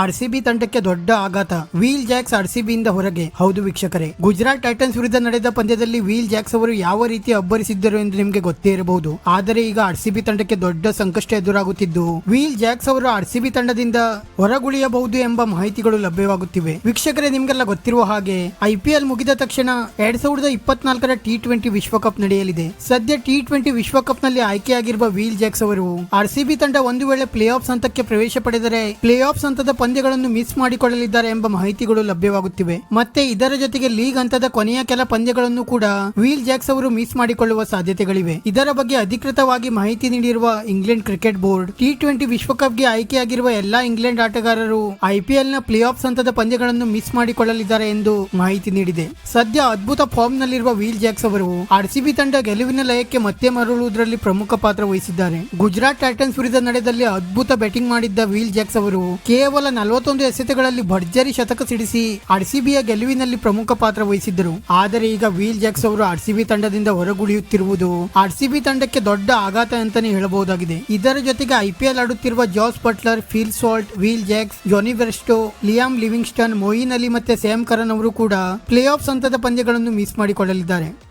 RCB ತಂಡಕ್ಕೆ ದೊಡ್ಡ ಆಘಾತ. ವೀಲ್ ಜಾಕ್ಸ್ ಆರ್ಸಿಬಿಯಿಂದ ಹೊರಗೆ. ಹೌದು ವೀಕ್ಷಕರೇ. ಗುಜರಾತ್ ಟೈಟನ್ಸ್ ವಿರುದ್ಧ ನಡೆದ ಪಂದ್ಯದಲ್ಲಿ ವೀಲ್ ಜಾಕ್ಸ್ ಅವರು ಯಾವ ರೀತಿ ಅಬ್ಬರಿಸಿದ್ದರು ಎಂದು ನಿಮಗೆ ಗೊತ್ತೇ ಇರಬಹುದು. ಆದರೆ ಈಗ ಆರ್ ಆರ್ಸಿಬಿ ತಂಡಕ್ಕೆ ದೊಡ್ಡ ಸಂಕಷ್ಟ ಎದುರಾಗುತ್ತಿದ್ದು, ವೀಲ್ ಜಾಕ್ಸ್ ಅವರು ಆರ್ ಆರ್ಸಿಬಿ ತಂಡದಿಂದ ಹೊರಗುಳಿಯಬಹುದು ಎಂಬ ಮಾಹಿತಿಗಳು ಲಭ್ಯವಾಗುತ್ತಿವೆ. ವೀಕ್ಷಕರೇ, ನಿಮ್ಗೆಲ್ಲ ಗೊತ್ತಿರುವ ಹಾಗೆ ಐಪಿಎಲ್ ಮುಗಿದ ತಕ್ಷಣ ಎರಡ್ ಸಾವಿರದ ಇಪ್ಪತ್ನಾಲ್ಕರ ಟಿ ಟ್ವೆಂಟಿ ವಿಶ್ವಕಪ್ ನಡೆಯಲಿದೆ. ಸದ್ಯ ಟಿ ಟ್ವೆಂಟಿ ವಿಶ್ವಕಪ್ನಲ್ಲಿ ಆಯ್ಕೆಯಾಗಿರುವ ವೀಲ್ ಜಾಕ್ಸ್ ಅವರು ಆರ್ ಆರ್ಸಿಬಿ ತಂಡ ಒಂದು ವೇಳೆ ಪ್ಲೇ ಆಫ್ ಹಂತಕ್ಕೆ ಪ್ರವೇಶ ಪಡೆದರೆ ಪ್ಲೇ ಆಫ್ ಹಂತದ ಪಂದ್ಯಗಳನ್ನು ಮಿಸ್ ಮಾಡಿಕೊಳ್ಳಲಿದ್ದಾರೆ ಎಂಬ ಮಾಹಿತಿಗಳು ಲಭ್ಯವಾಗುತ್ತಿವೆ. ಮತ್ತೆ ಇದರ ಜೊತೆಗೆ ಲೀಗ್ ಹಂತದ ಕೊನೆಯ ಕೆಲ ಪಂದ್ಯಗಳನ್ನು ಕೂಡ ವೀಲ್ ಜಾಕ್ಸ್ ಅವರು ಮಿಸ್ ಮಾಡಿಕೊಳ್ಳುವ ಸಾಧ್ಯತೆಗಳಿವೆ. ಇದರ ಬಗ್ಗೆ ಅಧಿಕೃತವಾಗಿ ಮಾಹಿತಿ ನೀಡಿರುವ England cricket board, T twenty ವಿಶ್ವಕಪ್ಗೆ ಆಯ್ಕೆಯಾಗಿರುವ ಎಲ್ಲಾ ಇಂಗ್ಲೆಂಡ್ ಆಟಗಾರರು ಐಪಿಎಲ್ನ ಪ್ಲೇ ಆಫ್ ಹಂತದ ಪಂದ್ಯಗಳನ್ನು ಮಿಸ್ ಮಾಡಿಕೊಳ್ಳಲಿದ್ದಾರೆ ಎಂದು ಮಾಹಿತಿ ನೀಡಿದೆ. ಸದ್ಯ ಅದ್ಭುತ ಫಾರ್ಮ್ ನಲ್ಲಿರುವ ವೀಲ್ ಜಾಕ್ಸ್ ಅವರು ಆರ್ಸಿಬಿ ತಂಡ ಗೆಲುವಿನ ಲಯಕ್ಕೆ ಮತ್ತೆ ಮರಳುವುದರಲ್ಲಿ ಪ್ರಮುಖ ಪಾತ್ರ ವಹಿಸಿದ್ದಾರೆ. ಗುಜರಾತ್ ಟೈಟನ್ಸ್ ವಿರುದ್ಧ ನಡೆದಲ್ಲಿ ಅದ್ಭುತ ಬ್ಯಾಟಿಂಗ್ ಮಾಡಿದ್ದ ವೀಲ್ ಜಾಕ್ಸ್ ಅವರು ಕೇವಲ ನಲವತ್ತೊಂದು ಎಸೆತಗಳಲ್ಲಿ ಭರ್ಜರಿ ಶತಕ ಸಿಡಿಸಿ ಆರ್ಸಿಬಿಯ ಗೆಲುವಿನಲ್ಲಿ ಪ್ರಮುಖ ಪಾತ್ರ ವಹಿಸಿದ್ದರು. ಆದರೆ ಈಗ ವೀಲ್ ಜಾಕ್ಸ್ ಅವರು ಆರ್ಸಿಬಿ ತಂಡದಿಂದ ಹೊರಗುಳಿಯುತ್ತಿರುವುದು ಆರ್ಸಿಬಿ ತಂಡಕ್ಕೆ ದೊಡ್ಡ ಆಘಾತ ಅಂತಾನೆ ಹೇಳಬಹುದಾಗಿದೆ. ಇದರ ಜೊತೆಗೆ ಐಪಿಎಲ್ ಆಡುತ್ತಿರುವ Jos Buttler, Phil Salt, Will Jacks, Jonny Bairstow Liam Livingstone, Moeen Ali ಮತ್ತೆ ಸ್ಯಾಮ್ ಕರನ್ ಅವರು ಕೂಡ ಪ್ಲೇ ಆಫ್ ಹಂತದ ಪಂದ್ಯಗಳನ್ನು ಮಿಸ್ ಮಾಡಿಕೊಳ್ಳಲಿದ್ದಾರೆ.